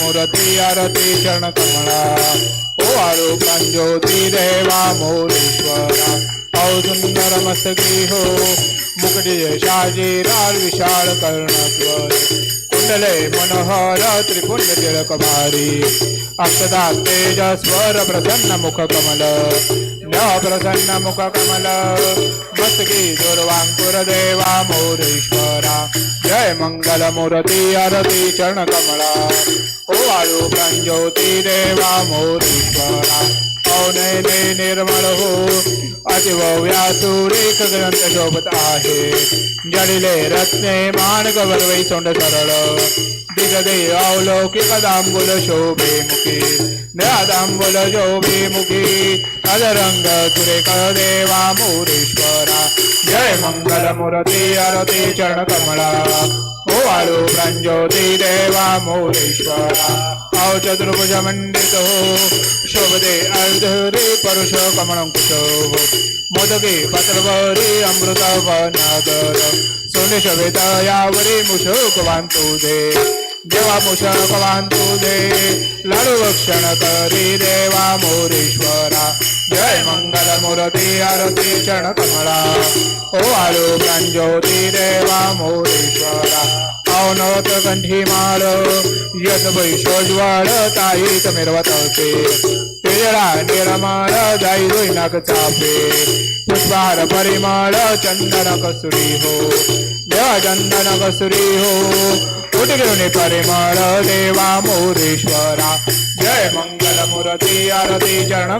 मूर्ती आरती क्षण कमळा. ओ आरो देवा मोरेश्वरा. औ सुंदर मस्तकी हो. मुकटी शाजी लाल विशाल कर्णत्वर कुंडले मनोहर त्रिपुंड तिलक भारी अक्षदा तेजस्वर प्रसन्न मुख कमल. न प्रसन्न मुख कमल. मस्तकी दुर्वांकुर देवा मोरेश्वरा. जय मंगल मूर्ती आरती चरण कमला ओ आळू प्रांजोती देवा मोरेश्वरा. औनयने निर्मळ हो. अतिभव्या सुरेख ग्रंथ शोभत आहे. जडिले रत्ने मानक वरवै सोंड सरळ. दिगदे अवलौकिक दांबुल शोभे मुखी. दांबुल शोभे मुखी. अदरंग सुरेख देवा मोरेश्वरा. जय मंगल मुरती आरती चरण कमळा. ओ प्रांज्योती देवा मोरेश्वरा औ चतुर्भुज मंडित हो शोभदे अर्धरे परुष कमळंकुश मोदके पत्रवरी अमृत वनागर सोने शोभित यावरी मुशोक वांतू दे देवा मुशोक वांतू दे लाडू भक्षण करी देवा मोरेश्वरा मंगल मूर्ती आरती चरण कमळा ओ आलो प्रांजोती देवा मोरेश्वरा. औनत कंठी माळ. यत वैशोज्वळ ताई मिरवत असे पिळा निरमाळ जाई नाक चापे. पुष्पार परिमाळ चंदन कसुरी हो. देवा चंदन कसुरी हो. उठगिरुणी परिमळ देवा मोरेश्वरा. जय मंगल मूर्ती आरती चरण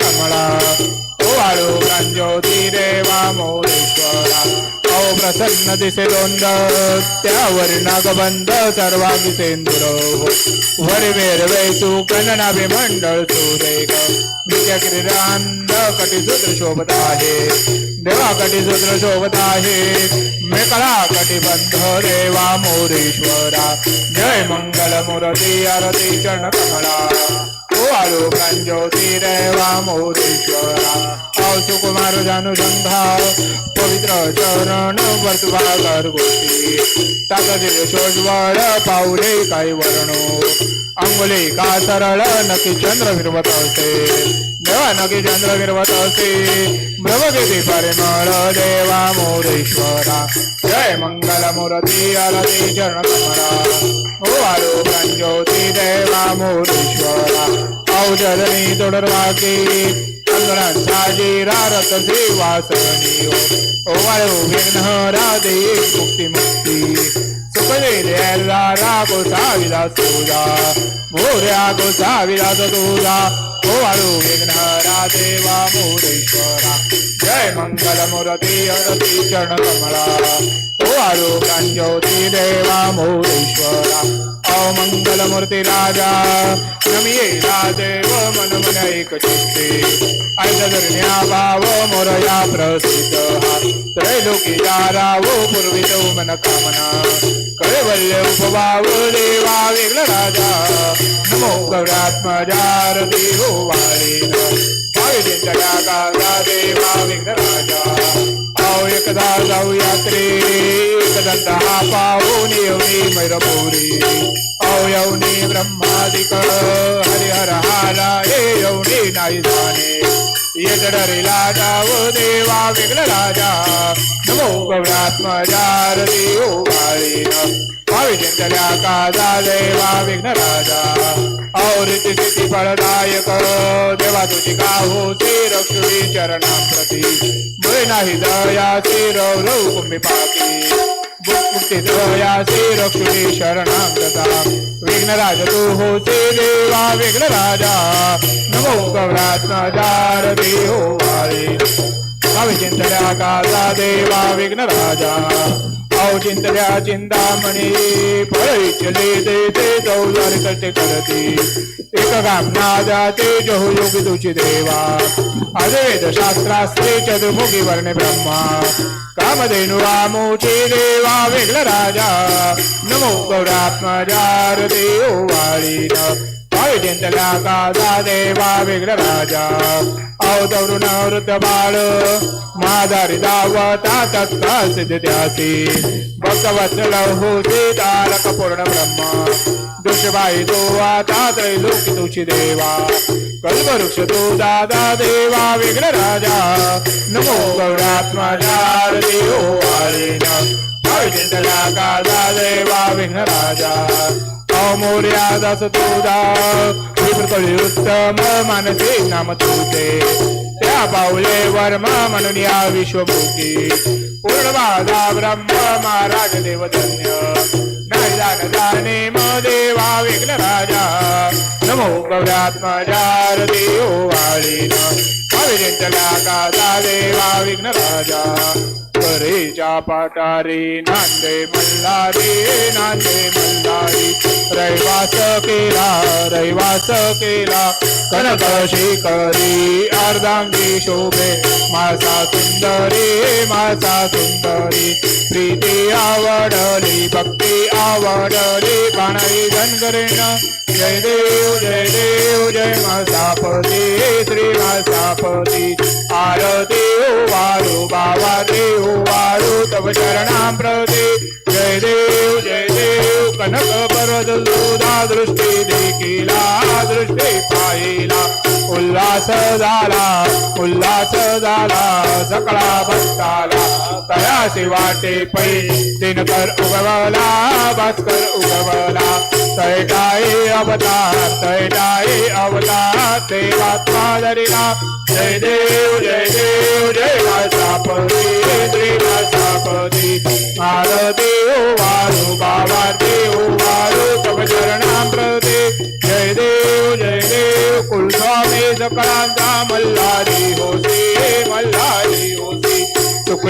कमळा ओ आळू प्रांजोती देवा मोरेश्वरा औ प्रसन्न दिसे दोंड त्यावर नागबंध सर्वांगी सेंदुर हो. वरी वेर वैसू मंडळ सुरेख. नित्य क्रीडांड कटिसूत्र शोभत आहे. देवा कटिसूत्र शोभत आहे. मेकळा कटिबंध देवा मोरेश्वरा जय मंगल मूर्ती आरती चरण कमळा. ओ आळू प्रांजोती भाव सुकुमार जानुसंधा पवित्र चरण वर्तवागर गोष्टी। ताकदील शोजवळ पाऊले काही वर्णो। अंगुले का सरळ नकी चंद्र फिरवत असे। देवा नकी चंद्र फिरवत असे। ब्रह्मगिरी परिमळ देवा मोरेश्वरा। जय मंगल मूर्ती आरती चरण कमरा। ओ आलो प्रांजोती देवा मोरेश्वरा। औषधनी तोडरवाकी अंगणात साजी रारत श्रीवासनी हो. ओ वाळू विघ्न राधे मुक्ती मुक्ती. सुखदे देला रागो साविला सुजा. मोर्या गो साविला तुझा ओ वाळू विघ्न राधे वा मोरेश्वरा. जय मंगल मुरती अरती चरण कमळा ओ वाळू कांज्योती देवा मोरेश्वरा. ओ मूर्ती राजा नमिये राजेव मन मन एक चित्ते. ऐकधरण्या भाव मोरया प्रसिद्ध. त्रैलोकी जाराव पूर्वित मन कामना. कळवल्य उपभाव देवा वेगळ राजा. नमो गौरात्मजार देव हो वाळीन पावित्र्या देवा वेगळ राजा. आओ एकदा जाऊ यात्रे. एकदंत हा पाहून येऊनी मैरपुरी. औ यवनी ब्रह्मादिक. हरिहर हाला हे यवनी नाही जाणे. येतडरीला जाव देवा वेगळा राजा. नमो गौरात्मजार देव काळीन चिंतल्या काजा देवा विघ्न राजा औरित स्थिती फळदायक देवा तुझी का हो श्री रक्षुरी चरणा प्रती मुळे नाही दया श्री रव कुंभी पाकी मुक्ती दया शरणागता. विघ्नराज तू होते देवा विघ्न राजा नमो गौरात्मदार देहो वाळे भावी चिंतल्या काजा देवा विघ्न राजा चिंतल्या चिंतामणी फळ ते ते चौदार करते करती एक कामना जाते जहु योगी तुझी देवा. अद्वैत शास्त्रास्ते चतुर्मुखी वर्णे ब्रह्मा. कामधेनु रामोचे देवा वेगळ राजा. नमो गौरात्मजार देव वाळीन. पाय चिंतल्या काजा देवा वेगळा राजा औ तरुण वृद्ध बाळ माधारी दावता तत्काळ सिद्ध त्यासी भक्तवत्सल हो तारक पूर्ण ब्रह्म दुष्बाई तो आता त्रैलोक तुझी देवा कल्पवृक्ष तो दादा देवा विघ्न राजा नमो गौरात्मजा देव वाळीन अविचिंतला कादा देवा विघ्न राजा अमोर्या दास तुझा. विप्रकळी उत्तम मानसे नाम तुझे. त्या पावले वर्म म्हणून या विश्वभूती पूर्णवादा ब्रह्म महाराज देवधन्य. नाही जाण जाणे देवा विघ्न राजा. नमो गौरात्मजार देव वाळीन. अविजंतला कादा देवा विघ्न राजा. परेच्या पाटारी नांदे मल्हारी नांदे मल्हारी. रैवास केला रैवास केला कनक शिकरी अर्धांगी शोभे. मासा सुंदरी मासा सुंदरी. प्रीती आवडली भक्ती आवडली बाणाई धनगरेण. जय देव जय देव जय मासापती श्री मासापती. आरती वारू बाबा देव वाळू तव चरणाप्रती जय देव जय देव कनक परद सुधा दृष्टी देखीला दृष्टी पाहिला. उल्हास झाला उल्हास झाला सकळा भक्ताला. तयासी वाटे पै दिनकर उगवला भास्कर उगवला. तैटाई अवतार तैटाई अवतार देवात्मा धरिला. जय देव जय देव जय मासापती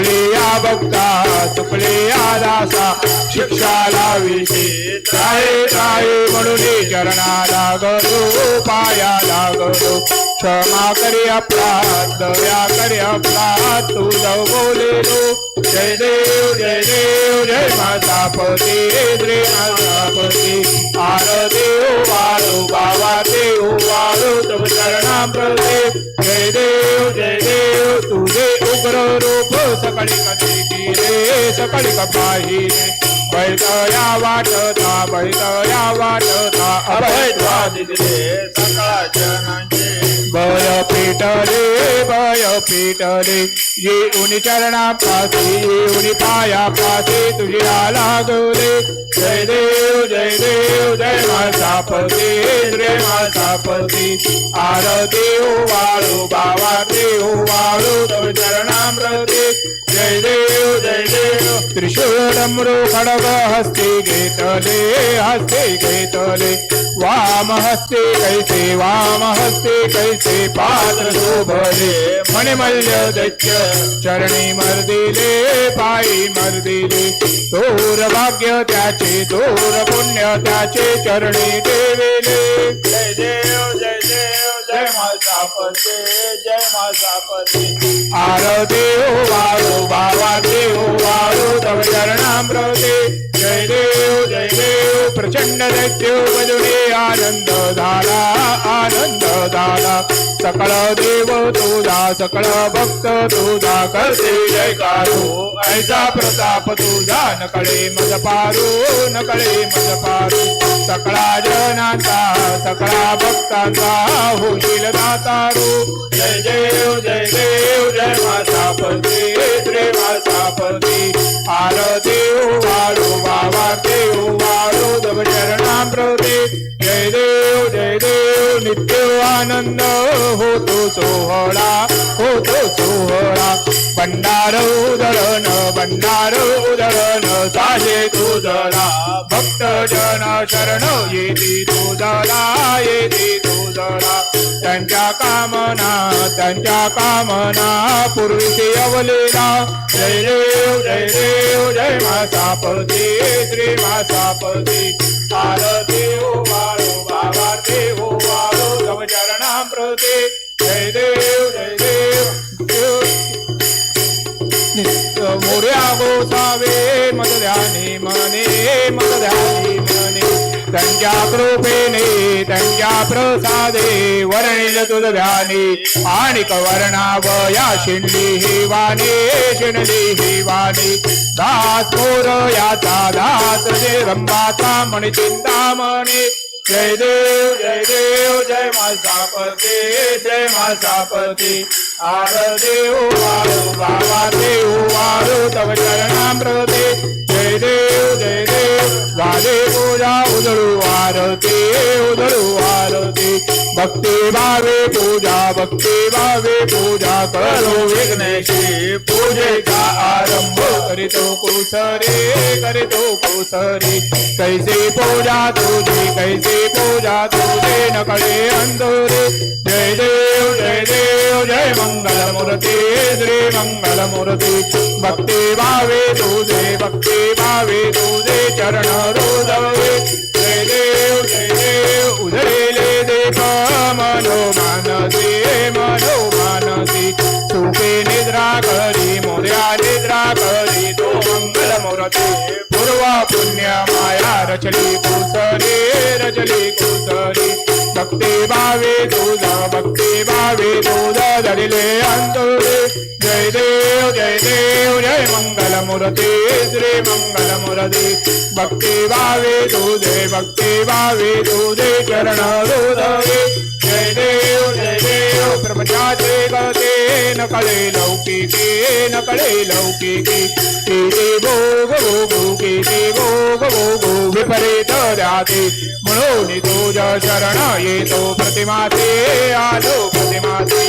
चुकलिया भक्ता चुकलिया दासा शिक्षा लाविसी त्राये म्हणून चरणा लागलो पाया लागलो क्षमा करी आपला दया करी आपला तू जाऊ बोलेलो. जय देव जय देव जय मातापती श्री मातापती आर देव वालो बाबा देव वालो तव चरणा प्रदेव जय देव जय देव तुझे उग्र रूप सकळी कधी रे सकळी कपाहिने बैठया वाटता बैठया वाटता. अभयत्वा दिले सकळा जनांचे भय पेटले भय पेटले ये चरणा पासी ये उनी पाया पासे तुझ्या लागले. जय देव जय देव जय मासापती जय मासापती आर हो देव वाळू बाबा देव वाळू तव चरणामृते. जय देव जय देव खडग हस्ते घेतले हस्ते घेतले वाम हस्ते कैसे वाम हस्ते कैसे पात्र शोभले. मणिमल्य दैत्य चरणी मर्दिले पायी मर्दिले. थोर भाग्य त्याचे थोर पुण्य त्याचे चरणी देविले. जय देव जय देव. जय मासापते जय मासापते आर देव वाळू बाबा देव वाळू तव चरणामृते जय देव जय देव प्रचंड दैत्यो बजणे आनंद झाला आनंद झाला सकळ देव तुझा सकळ भक्त तुझा करते जय कारो ऐसा प्रताप तुझा नकळे मज पारू नकळे मज पारू. सकळा जनाचा सकळा भक्तांचा होशील दाता. दातारू जय देव जय देव जय मासापती श्री मासापती आर देव वाळू बाबा देव वाळू दम चरणामृते जय देव जय देव नित्य आनंद. होतो सोहळा होतो सोहळा. भंडार उदळण भंडार उदळण साजे तुझला भक्त जन शरण येते तुझला येते त्यांच्या कामना त्यांच्या कामना पूर्वीचे अवलीला. जय देव जय देव जय मासापती श्री मासापती आर देव वाळो बाबा देव वाळो तव चरणामृते जय देव जय देव. मोर्या गोसावे मदध्याने मने मदध्याने मने. त्यांच्या कृपेने त्यांच्या प्रसादे वर्णिल तुझ ध्याने आणि वर्णावया शिणली हि वाणी शिणली हि वाणी दास मोर याचा दास जे रंबाचा चिंतामणी जय देव जय देव जय मासापती जय मासापती। आर देव वाळू बाबा देव वाळू तव चरणामृते। जय देव जय देव झाले पूजा उधळू आरती उधळू आरती. भक्ती भावे पूजा, भक्ति भावे पूजा करो विघ्नेशी। पूजेचा आरंभ करीतो कुसरे करीतो कुसरे। कैसे पूजा तुझे, कैसे पूजा तुझे नकळे अंधोरे। जय देव जय देव, जय मंगल मूर्ति, श्री मंगल मूर्ति। भक्ति भावे तुझे, भक्ति भावे तुझे चरण रोदवे जय देव जय देव उधळेले देव मनो मानसी मनो मानसी। सुखे निद्रा करी मोर्या निद्रा करी तो मंगल मूर्ती पूर्वा पुण्य माया रचली कुसरी रचली कुसरी भक्ती भावे तुझा भक्ती भावे तुझा धरिले अंतुरे जय देव जय देव जय मंगल मूर्ती श्री मंगल मूर्ती भक्ती भावे तुझे भक्ती भावे तुझे चरण हृदये जय देव जय देव प्रपंचाचे गते न कळे लौकिके न कळे लौकिके किती गो भोगू देवो गो गो विपरीत राहते म्हणून तुझ शरण येतो प्रतिमाते आलो प्रतिमाते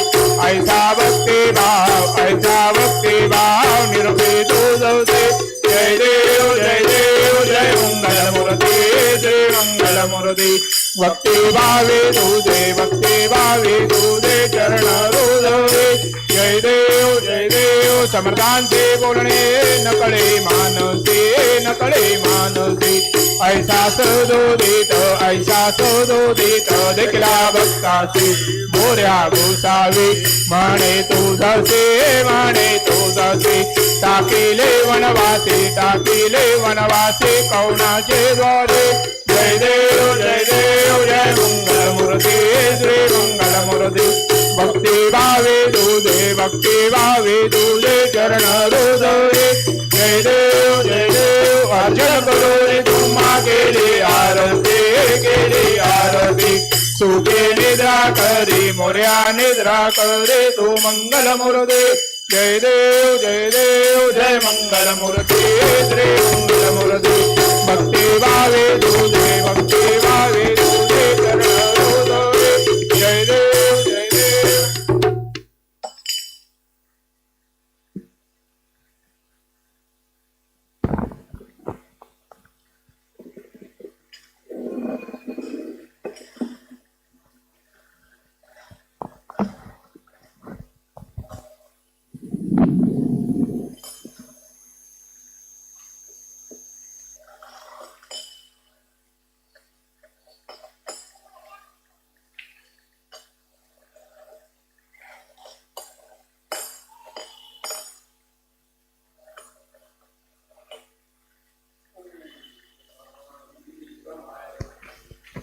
ऐसा भक्ती भाव ऐसा भक्ती भाव निरपे तुझवते जय देव जय देव जय मंगल मुरते जय मंगल मुरते भक्ती भावे तुझे भक्ती भावे तुझे चरण रोधवे जय देव जय देव समर्थांचे बोलणे नकळे मा कळे मानसे. ऐसा सदोदित ऐसा सदोदित देखला भक्ताचे मोऱ्या गोसावे म्हणे तुझसे म्हणे तुझसे टाकिले वनवासे टाकिले वनवासे कौणाचे द्वारे. जय देव जय देव जय मंगल मूर्ती श्री मंगल मूर्ती भक्ती भावे दूधे भक्ती भावे दूधे चरण हृदये. जय देव जय देव अर्चन करो रे तुम्हा केली आरती केली आरती सुखे निद्रा करी मोर्या निद्रा करे तू मंगल मूर्ती जय देव जय देव जय मंगल मूर्ती श्री मंगल मूर्ती भक्ती भावे तुझे भक्ती भावे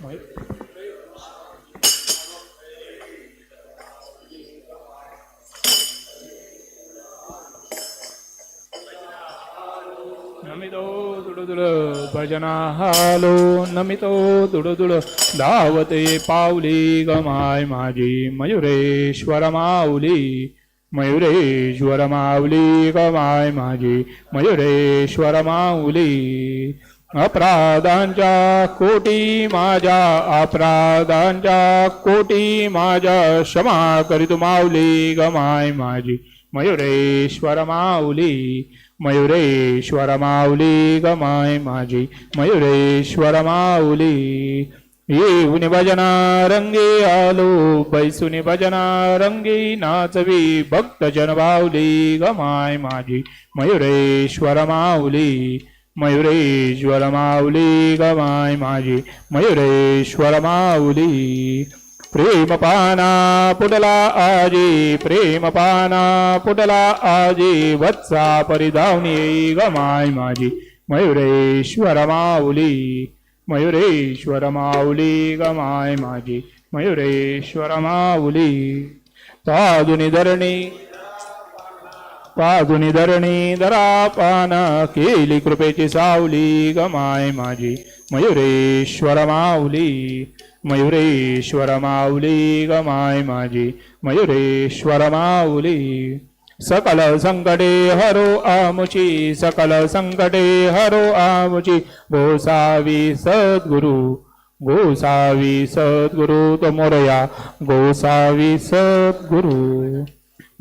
नमितो दुडुदुड भजना हालो। नमितो दुडुदुड धावते पावली गमाय माझी मयुरेश्वर माऊली। मयुरेश्वर माऊली गमाय माझी मयुरेश्वर माऊली। अपराधांच्या कोटी माझ्या अपराधांच्या कोटी माझ्या. क्षमा करीत माऊली गमाय माझी. मयुरेश्वर माऊली मयुरेश्वर माऊली गमाय माझी. मयुरेश्वर माऊली येऊन भजना रंगे आलो. बैसून भजना रंगी नाचवी भक्त जन बावली गमाय माझी. मयुरेश्वर माऊली मयुरेश्वर माऊली गमाय माझी मयुरेश्वर माऊली. प्रेम पाना पुटला आजी प्रेम पाना पुटला आजी. वत्सा परिधावणी गमाय माझी मयुरेश्वर माऊली. मयुरेश्वर माऊली गमाय माझी मयुरेश्वर माऊली. साधुनी धरणी पाजुनी धरणी दरापान केली कृपेची सावली गमाय माझी मयुरेश्वर माऊली मयुरेश्वर माऊली गमाय माझी मयुरेश्वर माऊली. सकल संकटे हरो आमुची सकल संकटे हरो आमुची गोसावी सद्गुरु गोसावी सद्गुरु तो मोरया गोसावी सद्गुरु.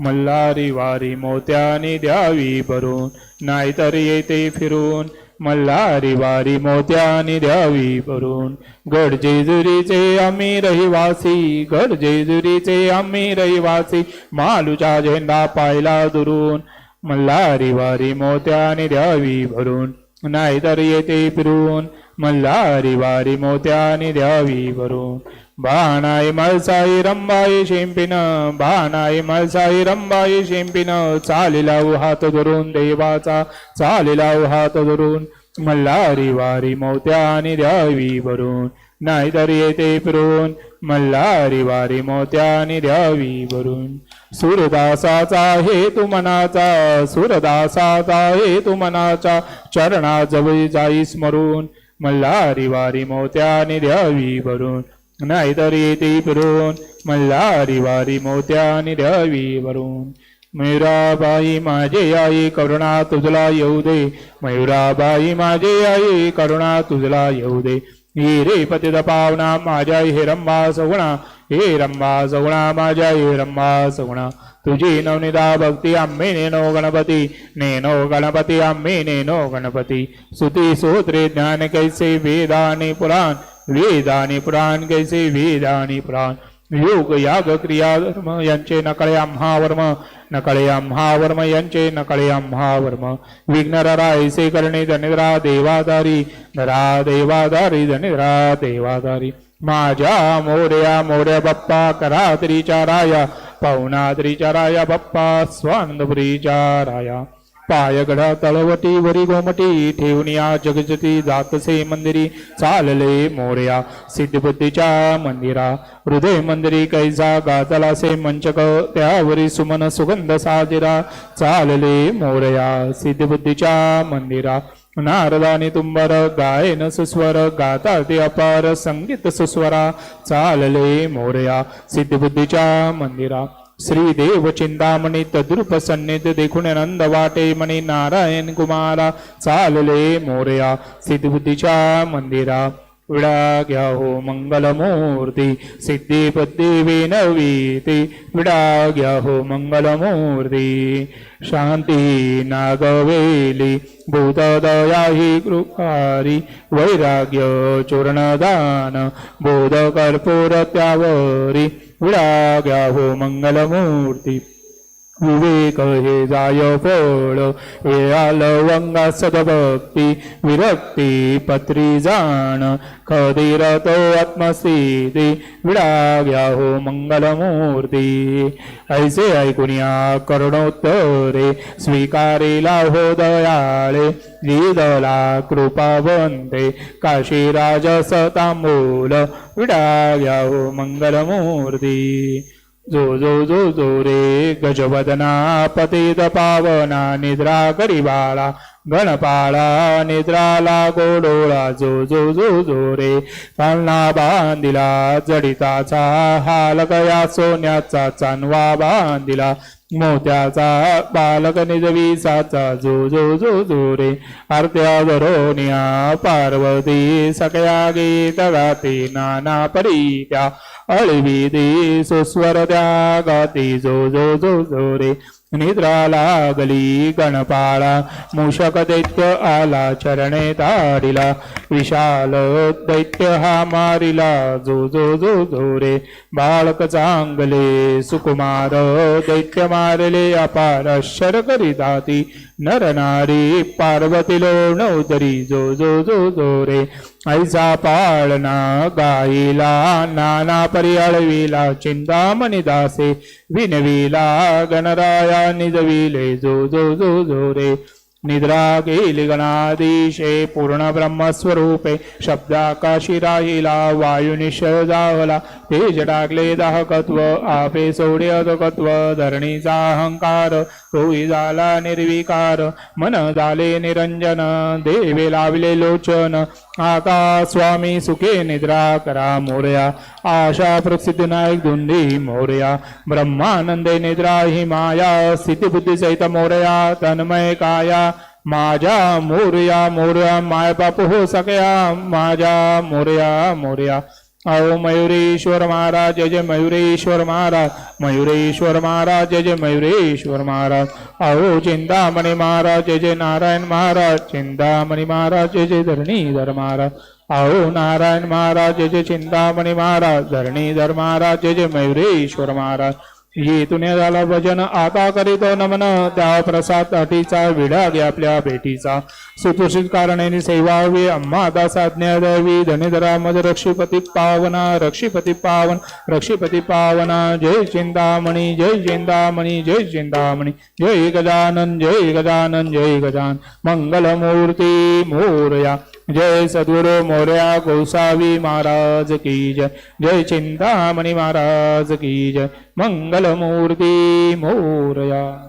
मल्हारी वारी मोत्याने द्यावी भरून. नाहीतर येते फिरून. मल्हारी वारी मोत्याने द्यावी भरून. गड जेजुरीचे आम्ही रहिवासी गड जेजुरीचे आम्ही रहिवासी. मालूचा झेंडा पायला दुरून. मल्हारी वारी मोत्याने द्यावी भरून. नाहीतर येते फिरून. मल्हारी वारी मोत्याने द्यावी भरून. बाणाई मळसाई रंबाई शेंपिन बाणाई मळसाई रंबाई शेंपिन चालिलाऊ हात धरून देवाचा चालिलाऊ हात धरून मल्हारी वारी मोत्याने द्यावी भरून नाहीतर येते फिरून मल्हारी वारी मोत्याने द्यावी भरून सूरदासाचा हेतू मनाचा सूरदासाचा हेतू मनाचा चरणाजवळ जाई स्मरून मल्हारी वारी मोत्याने द्यावी भरून नाहीतर ती फिरून मल्हारी वारी मोत्या द्यावी वरून. मयुराबाई माझे आई करुणा तुझला येऊ दे. मयुराबाई माझे आई करुणा तुझला येऊ दे. हे रे पतित पावना माझ्या हे रंबा सगुणा हे रंबा सगुणा माझ्या हे रंबा सगुणा तुझी नवनिदा भक्ती आम्ही नेनो गणपती. नेनो गणपती आम्ही नेनो गणपती. सुती सूत्रे ज्ञान कैसे वेदाने पुराण. वेदाने पुराण कैसे वेदाने पुराण। योग याग क्रिया धर्म यांचे नकळे आम्हा वर्म नकळे आम्हा वर्म यांचे नकळे आम्हा वर्म विघ्नरा ऐसे करणे धनिद्रा देवादारी धरा देवादारी धनिद्रा देवादारी माझ्या मोर्या मोर्या बाप्पा करा तरीच्या राया पाहुणा तरीच्या राया बाप्पा स्वानंदपुरीच्या राया पायगडा तळवटी वरी गोमटी ठेवून या जगजती जातसे मंदिरी चालले मोर्या. सिद्धबुद्धीच्या मंदिरा. हृदय मंदिरी कैसा गाजला से मंचक त्यावरी सुमन सुगंध साजिरा. चालले मोरया सिद्धबुद्धीच्या मंदिरा. नारदानी तुंबर गायन सुस्वर गाता ते अपार संगीत सुस्वरा. चालले मोरया सिद्धबुद्धीच्या मंदिरा. श्रीदेव चिंतामणी तद्रुप सन्निध देखून नंद वाटे मणी नारायण कुमारा चालले मोरया सिद्धबुद्धीच्या मंदिरा विडा घ्या हो मंगलमूर्ती सिद्धी पद्धी विडाग्या विडा घ्या हो मंगलमूर्ती शांती नागवेली भूतदया ही कृपारी वैराग्य चूर्णदान बोध कर्पूर त्यावरी विडा हो मंगलमूर्ती विवेक हे जाय फळ हे वंगा सदभक्ती विरक्ती पत्री जाण खदीर तो आत्मस्थिती विडा घ्या हो मंगलमूर्ती। ऐसे ऐकुनिया करुणोत्तरे स्वीकारिला हो दयाळे लिदला कृपा बनते काशीराज सतांबूल विडा घ्या हो मंगलमूर्ती। जो जो जो जो रे गजवदना पतित पावना निद्रा करी गणपाळा निद्राला गोडोळा जो जो जो जो रे पालना बांधिला जडिताचा हालकया सोन्याचा चांदवा बांधिला मोत्याचा बालक निजवीसाचा जो जो जो जो रे. आरत्या धरोनिया पार्वती सकया गीत गाते नाना परी त्या अळवी दे सुस्वर त्या गाती जो जो जो जो रे. निद्रा लागली गणपाळा मूषक दैत्य आला चरणे तारिला विशाल दैत्य हा मारिला जो जो जो जो रे. बाळक चांगले सुकुमार दैत्य मारले अपार शर करी दाती. नारी पार्वती लोणोदरी जो जो जो जो रे ऐसा पाळना गाईला नाना परियाळविला चिंतामणी दासे विनविला गणराया निजविले जो जो जो जो रे निद्रा गेली गणाधीशे पूर्ण ब्रह्मस्वरूपे शब्दाकाशी राहिला वायुनिश्चय जावला तेज टाकले दाहकत्व आपे सोडे अधकत्व धरणीचा अहंकार तोही झाला निर्विकार मन झाले निरंजन देवे लावले लोचन आता स्वामी सुखे निद्रा करा मोरया. आशा प्रसिद्धनायक धुंदी मोरया. ब्रह्मानंदे निद्रा हि माया. स्थिती बुद्धी सहित मोरया. तन्मय काया. माझ्या मोरया मोरया माय बापू हो सकया माझ्या मोरया मोरया. अहो मयुरेश्वर महाराज जय जय मयुरेश्वर महाराज मयुरेश्वर महाराज जय जय मयुरेश्वर महाराज. अहो चिंतामणी महाराज जय जय नारायण महाराज चिंतामणी महाराज जय जय धरणीधर महाराज. अहो नारायण महाराज जय जय चिंतामणी महाराज धरणीधर महाराज जय जय मयुरेश्वर महाराज. येतून झाला भजन. आता करीतो नमन. त्या प्रसाद अटीचा विडा घ्या आपल्या भेटीचा. सुतोषित कारणे सेवावी अम्मा दास द्यावी धनेधरा मज रक्षीपती पावना. रक्षीपती पावन. रक्षीपती पावना. जय चिंतामणी. जय चिंतामणी. जय चिंतामणी. जय गजानन. जय गजानन. जय गजान मंगलमूर्ती मोरया. जय सद्गुरु मोर्या गोसावी महाराज की जय। जय चिंतामणी महाराज की जय। मंगलमूर्ती मोरया।